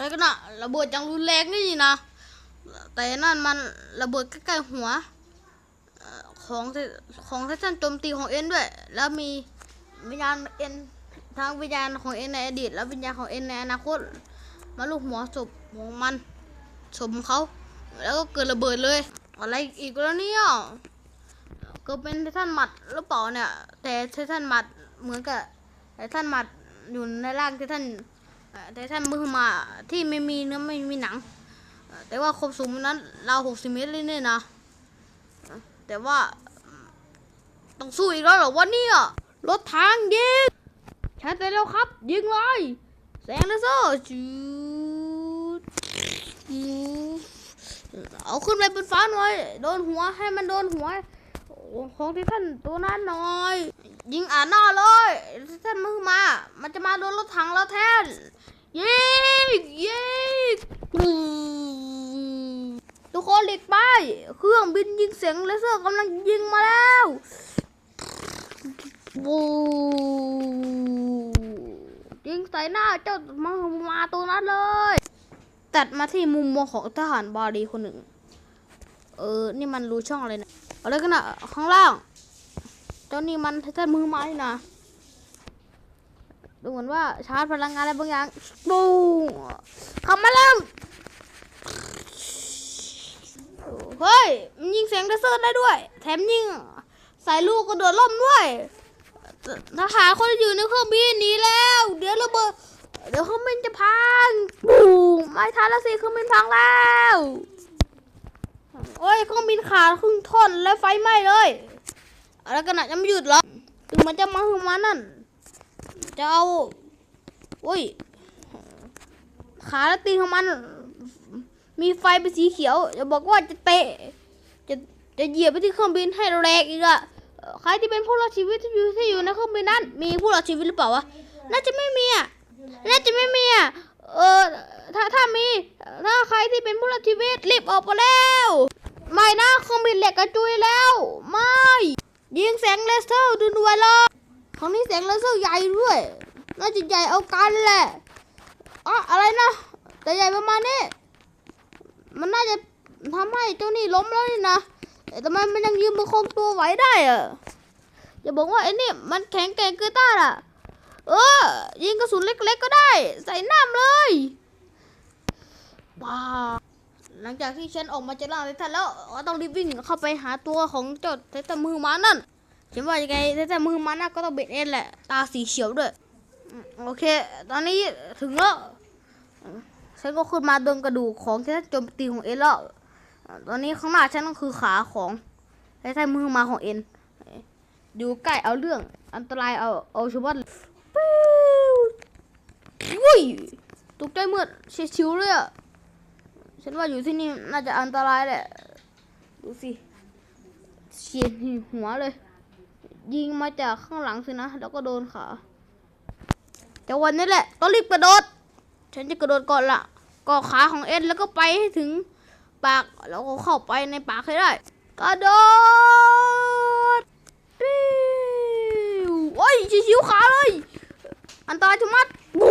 อะไรกันอะระเบิดอย่างรุนแรงนี่นะแต่นั่นมันระเบิดใกล้ๆหัวของของไททันโจมตีของเอ็นด้วย แล้วมีวิญญาณเอ็นทั้งวิญญาณของเอ็นในอดีต และวิญญาณของเอ็นในอนาคต มาลูกหัวศพของมันศพของเขา แล้วก็เกิดระเบิดเลย อะไรอีกแล้วเนี่ยก็เป็นไททันหมัดหรือเปล่าเนี่ย แต่ไททันหมัดเหมือนกับไททันหมัดอยู่ในร่างไททัน ไททันมือมาที่ไม่มีเนื้อไม่มีหนัง แต่ว่าความสูงนั้นราวหกสิบเมตรเลยเนี่ยนะ แต่ว่า ต้องสู้อีกแล้วเหรอวะเนี่ยรถทางยิงชาร์จไปแล้วครับ ยิงเลยแสงเลเซอร์จูดอืมเอาขึ้นไปบนฟ้าหน่อย โดนหัวให้มันโดนหัวของที่ท่านตัวนั้นหน่อย ยิงอ่านหน้าเลยท่านมือมา มันจะมาโดนรถถังแล้วแทนยิงยิงทุกคนหลีกไป เครื่องบินยิงเสียงเลเซอร์กำลังยิงมาแล้วปูยิงใส่หน้าเจ้ามามาตัวนั้นเลย ตัดมาที่มุมมองของทหารบารีคนหนึ่ง เออ นี่มันรู้ช่องอะไรนะอะไรกันอะข้างล่าง เจ้านี่มันไททันมือไม้นะดูเหมือนว่าชาร์จพลังงานอะไรบางอย่างปูเข้ามาแล้วเฮ้ย มันยิงเสียงเลเซอร์ได้ด้วย แถมยิงใส่ลูกกระโดดล่มด้วยทหารคนอยู่ในเครื่องบินหนีแล้ว เดี๋ยวระเบิดเดี๋ยวเครื่องบินจะพังปูไม่ทันแล้วสิเครื่องบินพังแล้ว โอ้ยเครื่องบินขาดครึ่งท่อนแล้วไฟไหม้เลย อะไรกันนะจะไม่หยุดหรอถึงมันจะมาคือมันนั่นจะเอาโอ้ย ขาและตีนของมัน มีไฟเป็นสีเขียวจะบอกว่าจะเตะ จะจะเหยียบไปที่เครื่องบินให้แรงอีกอะเอ่อใครที่เป็นผู้รอดชีวิตที่อยู่ที่อยู่ในเครื่องบินนั้น มีผู้รอดชีวิตหรือเปล่าวะน่าจะไม่มีอะน่าจะไม่มีอะเออถ้าถ้ามี ถ้าใครที่เป็นผู้รอดชีวิตรีบออกมาแล้ว ไม่นะเครื่องบินเหล็กกระจุยแล้ว ไม่ ยิงแสงเลเซอร์ด่วนๆเลยครั้งนี้แสงเลเซอร์ใหญ่ด้วย น่าจะใหญ่เอากันแหละอ๋ออะไรนะ แต่ใหญ่ประมาณนี้ มันน่าจะทำให้เจ้านี่ล้มแล้วนี่นะแต่ทำไมมันยังยืนประคองตัวไหวได้อะอย่าบอกว่าไอ้นี่มันแข็งแกร่งเกินต้านอะเออ ยิงกระสุนเล็กๆก็ได้ ใส่น้ำเลย หลังจากที่ฉันออกมาจากร่างไททันแล้วก็ต้องรีบวิ่งเข้าไปหาตัวของเจ้าไททันมือม้านั่นฉันว่ายังไงไททันมือม้าน่ะก็ต้องเบ็ดเอ็นแหละ ตาสีเขียวด้วยโอเค ตอนนี้ถึงแล้วฉันก็ขึ้นมาโดนกระดูกของไททันโจมตีของเอ็นแล้วตอนนี้ข้างหน้าฉันก็คือขาของไททันมือมาของเอ็นอยู่ใกล้เอาเรื่องอันตรายเอาเอาชาวบ้านปิ้วอุ้ยตกใจเมื่อเฉียวเลยอะ ฉันว่าอยู่ที่นี่น่าจะอันตรายแหละ ดูสิเฉียดหัวเลย ยิงมาจากข้างหลังสินะ แล้วก็โดนขาแต่วันนี้แหละต้องรีบกระโดด ฉันจะกระโดดก่อนละเกาะขาของเอ็นแล้วก็ไปให้ถึงปาก แล้วก็เข้าไปในปากให้ได้ กระโดดปิ้วโอ้ยชิวขาเลย อันตรายชะมัดบู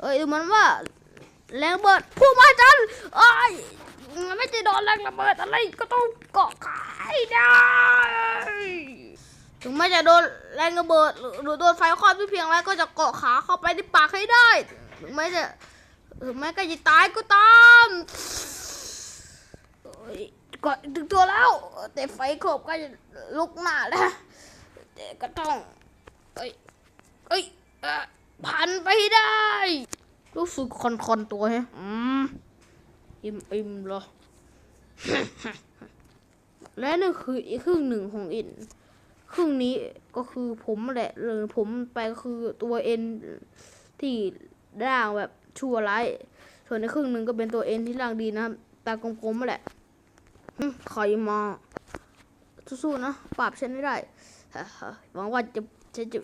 เอ้ยดูมันว่า แรงระเบิดพุ่งมาจันเอ้ยไม่จะโดนแรงระเบิดอะไรก็ต้องเกาะขาให้ได้ถึงแม้จะโดนแรงระเบิด หรือโดนไฟคลอกไม่เพียงไรก็จะเกาะขาเข้าไปในปากให้ได้ถึงแม้จะถึงแม้ก็จะตายก็ตามเอ้ยเกาะถึงตัวแล้ว แต่ไฟโขบก็จะลุกหน้าแล้วแต่ก็ต้องเอ้ยเอ้ยพันไปให้ได้ รู้สึกคอนคอนๆตัวฮะอืมอิ่มอิ่มเหรอ และนั่นคืออีกครึ่งหนึ่งของอิน ครึ่งนี้ก็คือผมแหละหรือผมไปก็คือตัวเอ็นที่ร่างแบบชั่วร้าย ส่วนในครึ่งหนึ่งก็เป็นตัวเอ็นที่ร่างดีนะครับ ตากลมๆมาแหละอืมาสู้ๆนะ ปราบฉันไม่ได้หวังว่าจะฉันจะ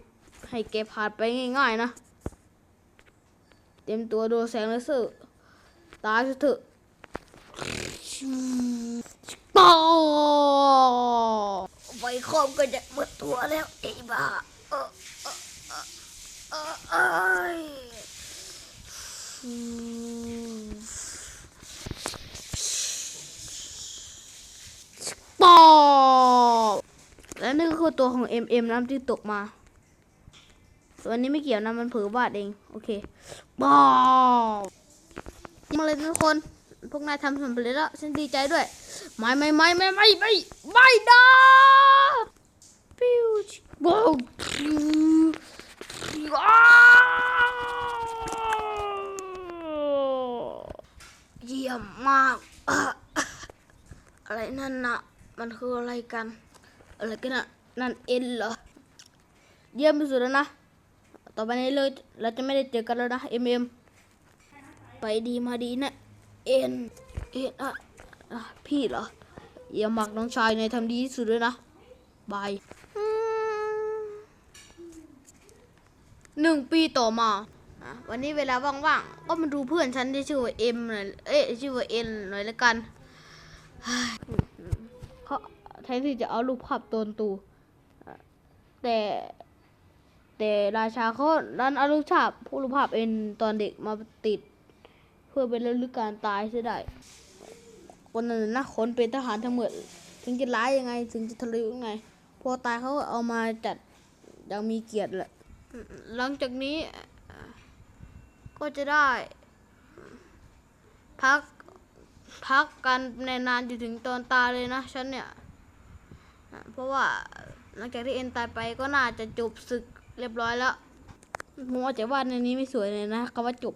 ให้แกผ่านไปง่าย ๆ นะ เตรีมตัวโดนแสงเลเซอร์ตายเถอะต่อไฟคอมก็จะหมดตัวแล้วไอ้บ้าเออปอและนี่ก็คือตัวของเอ็มเอ็มน้ำที่ตกมา ส่วนนี้ไม่เกี่ยวนะมันเผลอวาดเอง โอเคบอมาเลยทุกคน พวกนายทำสำเร็จแล้วฉันดีใจด้วย ไม่ไม่ไม่ไม่ไม่ไม่ไม่นะปิ้วว้าวปิ้วอ้าวเยี่ยมมาก อะไรนั่นน่ะ มันคืออะไรกัน อะไรกันน่ะ นั่นเอ็นเหรอ เยี่ยมที่สุดแล้วนะ ต่อไปนี้เลยเราจะไม่ได้เจอกันแล้วนะเอ็มเอ็มไปดีมาดีนะเอ็นเอ็นอะพี่เหรอเยี่ยมมากน้องชายในทำดีที่สุดเลยนะบายหนึ่งปีต่อมาวันนี้เวลาว่างๆก็มาดูเพื่อนฉันที่ชื่อว่าเอ็มหน่อยเอ๊ะชื่อว่าเอ็นหน่อยละกันเขาแทนที่จะเอารูปภาพตนตูแต่ แต่ราชาเขาดันอารูปภาผู้รูปภาพเอ็นตอนเด็กมาติด เพื่อเป็นระลึกการตายเสียได้คนนั้นนะคนเป็นทหารทั้งหมดถึงจะร้ายยังไง ถึงจะทะเลยังไง พอตายเขาเอามาจัดย่างมีเกียรติแหละหลังจากนี้ ก็จะได้ พักพักกันในนานอยู่ถึงตอนตายเลยนะฉันเนี่ย เพราะว่าหลังจากที่เอ็นตายไปก็น่าจะจบศึก เรียบร้อยแล้วมัวแต่ว่าในนี้ไม่สวยเลยนะคำว่าจบ